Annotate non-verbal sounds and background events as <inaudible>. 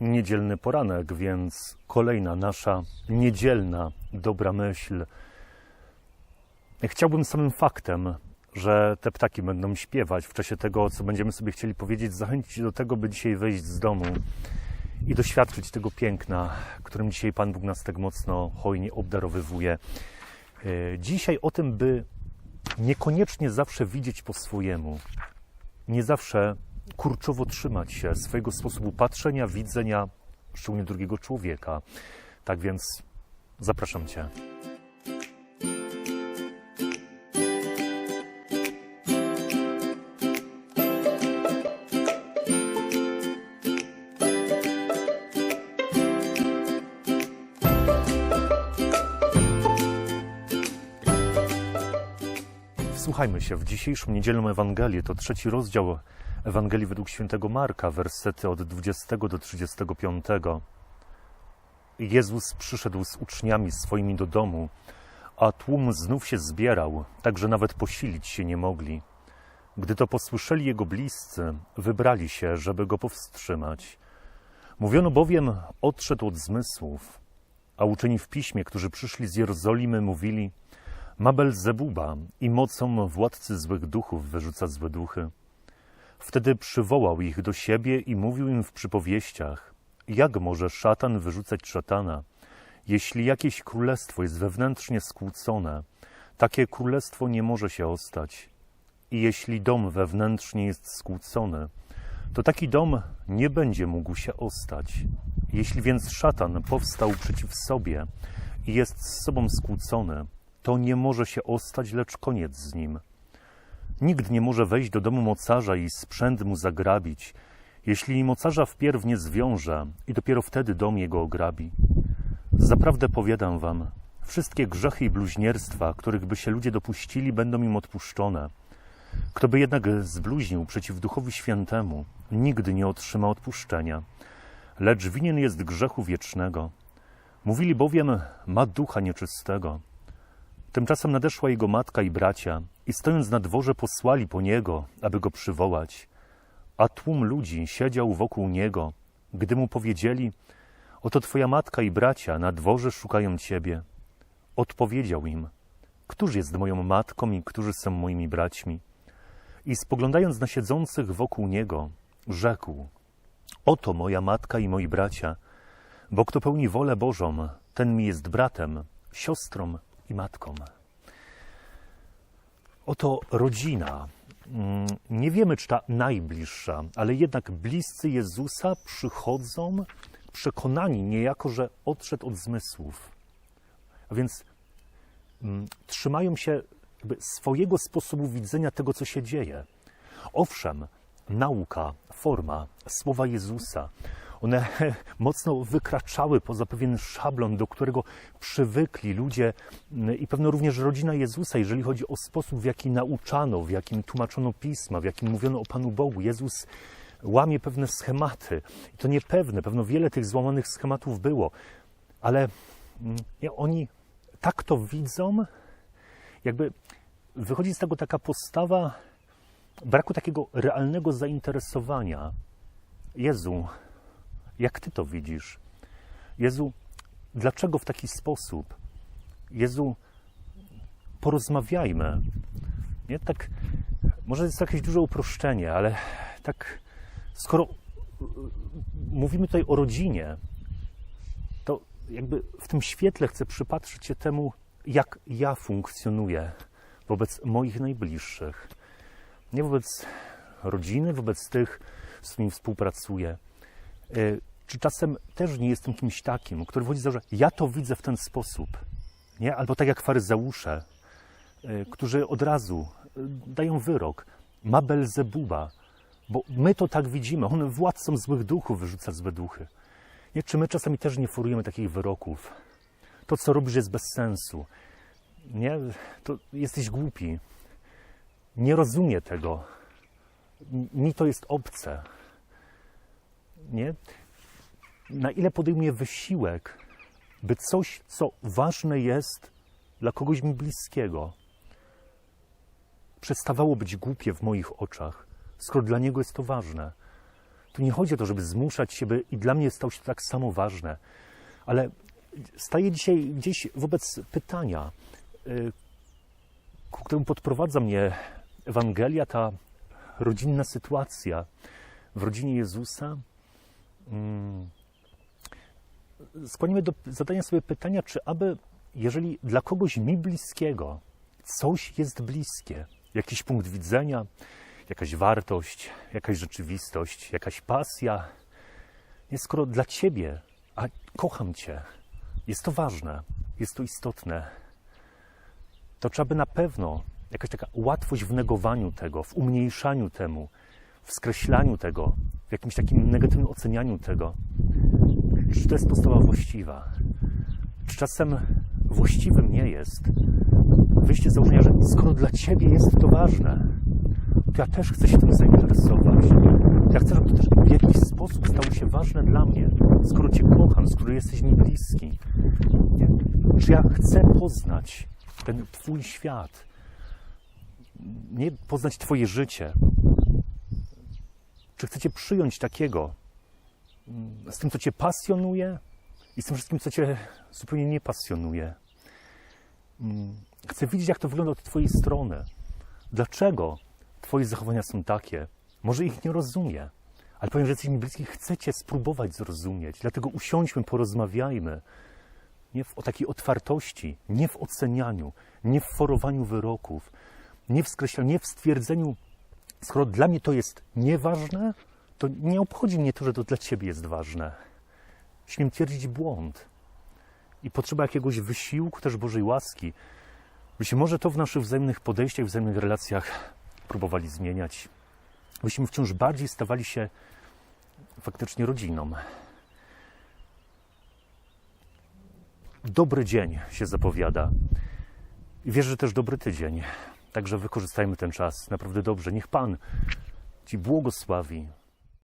niedzielny poranek, więc kolejna nasza niedzielna dobra myśl. Chciałbym samym faktem, że te ptaki będą śpiewać w czasie tego, co będziemy sobie chcieli powiedzieć, zachęcić do tego, by dzisiaj wyjść z domu i doświadczyć tego piękna, którym dzisiaj Pan Bóg nas tak mocno, hojnie obdarowywuje. E, Dzisiaj o tym, by niekoniecznie zawsze widzieć po swojemu, nie zawsze kurczowo trzymać się swojego sposobu patrzenia, widzenia, szczególnie drugiego człowieka. Tak więc zapraszam Cię. Wsłuchajmy się w dzisiejszą niedzielną Ewangelię. To trzeci rozdział Ewangelii według świętego Marka, wersety od 20 do 35. Jezus przyszedł z uczniami swoimi do domu, a tłum znów się zbierał, tak że nawet posilić się nie mogli. Gdy to posłyszeli jego bliscy, wybrali się, żeby go powstrzymać. Mówiono bowiem, odszedł od zmysłów, a uczeni w piśmie, którzy przyszli z Jerozolimy, mówili, ma Belzebuba i mocą władcy złych duchów wyrzuca złe duchy. Wtedy przywołał ich do siebie i mówił im w przypowieściach, jak może szatan wyrzucać szatana, jeśli jakieś królestwo jest wewnętrznie skłócone, takie królestwo nie może się ostać. I jeśli dom wewnętrznie jest skłócony, to taki dom nie będzie mógł się ostać. Jeśli więc szatan powstał przeciw sobie i jest z sobą skłócony, to nie może się ostać, lecz koniec z nim. Nikt nie może wejść do domu mocarza i sprzęt mu zagrabić, jeśli mocarza wpierw nie zwiąże i dopiero wtedy dom jego ograbi. Zaprawdę powiadam wam, wszystkie grzechy i bluźnierstwa, których by się ludzie dopuścili, będą im odpuszczone. Kto by jednak zbluźnił przeciw Duchowi Świętemu, nigdy nie otrzyma odpuszczenia, lecz winien jest grzechu wiecznego. Mówili bowiem, ma ducha nieczystego. Tymczasem nadeszła jego matka i bracia i stojąc na dworze posłali po niego, aby go przywołać. A tłum ludzi siedział wokół niego, gdy mu powiedzieli, oto twoja matka i bracia na dworze szukają ciebie. Odpowiedział im, któż jest moją matką i którzy są moimi braćmi? I spoglądając na siedzących wokół niego, rzekł, oto moja matka i moi bracia, bo kto pełni wolę Bożą, ten mi jest bratem, siostrą i matką. Oto rodzina. Mm, Nie wiemy, czy ta najbliższa, ale jednak bliscy Jezusa przychodzą przekonani niejako, że odszedł od zmysłów. A więc mm, trzymają się swojego sposobu widzenia tego, co się dzieje. Owszem, nauka, forma, słowa Jezusa, one <laughs> mocno wykraczały poza pewien szablon, do którego przywykli ludzie mm, i pewno również rodzina Jezusa, jeżeli chodzi o sposób, w jaki nauczano, w jakim tłumaczono pisma, w jakim mówiono o Panu Bogu. Jezus łamie pewne schematy. I to niepewne, pewno wiele tych złamanych schematów było, ale mm, oni tak to widzą, jakby wychodzi z tego taka postawa braku takiego realnego zainteresowania. Jezu, jak Ty to widzisz? Jezu, dlaczego w taki sposób? Jezu, porozmawiajmy. Nie? Tak, może jest to jakieś duże uproszczenie, ale tak, skoro mówimy tutaj o rodzinie, to jakby w tym świetle chcę przypatrzyć się temu, jak ja funkcjonuję wobec moich najbliższych. Nie wobec rodziny, wobec tych, z którymi współpracuję. Czy czasem też nie jestem kimś takim, który wchodzi za, że ja to widzę w ten sposób, nie? Albo tak jak faryzeusze, y, którzy od razu y, dają wyrok. Ma Belzebuba, bo my to tak widzimy. On władcą złych duchów wyrzuca złe duchy. Nie? Czy my czasami też nie forujemy takich wyroków? To, co robisz, jest bez sensu. Nie? To jesteś głupi. Nie rozumie tego. Mi to jest obce. Nie? Na ile podejmuję wysiłek, by coś, co ważne jest dla kogoś mi bliskiego, przestawało być głupie w moich oczach, skoro dla niego jest to ważne. Tu nie chodzi o to, żeby zmuszać siebie i dla mnie stało się tak samo ważne, ale staję dzisiaj gdzieś wobec pytania, y, ku któremu podprowadza mnie Ewangelia, ta rodzinna sytuacja w rodzinie Jezusa. Mm. Skłaniamy do zadania sobie pytania, czy aby, jeżeli dla kogoś mi bliskiego coś jest bliskie, jakiś punkt widzenia, jakaś wartość, jakaś rzeczywistość, jakaś pasja, nie, skoro dla ciebie, a kocham cię, jest to ważne, jest to istotne, to trzeba by na pewno jakaś taka łatwość w negowaniu tego, w umniejszaniu temu, w skreślaniu tego, w jakimś takim negatywnym ocenianiu tego. Czy to jest postawa właściwa? Czy czasem właściwym nie jest wyjście z założenia, że skoro dla ciebie jest to ważne, to ja też chcę się tym zainteresować. Ja chcę, żeby to też w jakiś sposób stało się ważne dla mnie, skoro Cię kocham, skoro jesteś mi bliski. Nie? Czy ja chcę poznać ten Twój świat, nie poznać Twoje życie? Czy chcecie przyjąć takiego, z tym, co Cię pasjonuje i z tym wszystkim, co Cię zupełnie nie pasjonuje? Mm, Chcę widzieć, jak to wygląda od Twojej strony. Dlaczego Twoje zachowania są takie? Może ich nie rozumie, ale powiem, że jesteś mi bliski, chcecie spróbować zrozumieć. Dlatego usiądźmy, porozmawiajmy. Nie w, o takiej otwartości, nie w ocenianiu, nie w forowaniu wyroków, nie w skreślaniu, nie w stwierdzeniu, skoro dla mnie to jest nieważne, to nie obchodzi mnie to, że to dla Ciebie jest ważne. Śmiem twierdzić błąd. I potrzeba jakiegoś wysiłku, też Bożej łaski, byśmy może to w naszych wzajemnych podejściach, wzajemnych relacjach próbowali zmieniać. Byśmy wciąż bardziej stawali się faktycznie rodziną. Dobry dzień się zapowiada. Wierzę, że też dobry tydzień. Także wykorzystajmy ten czas naprawdę dobrze. Niech Pan Ci błogosławi,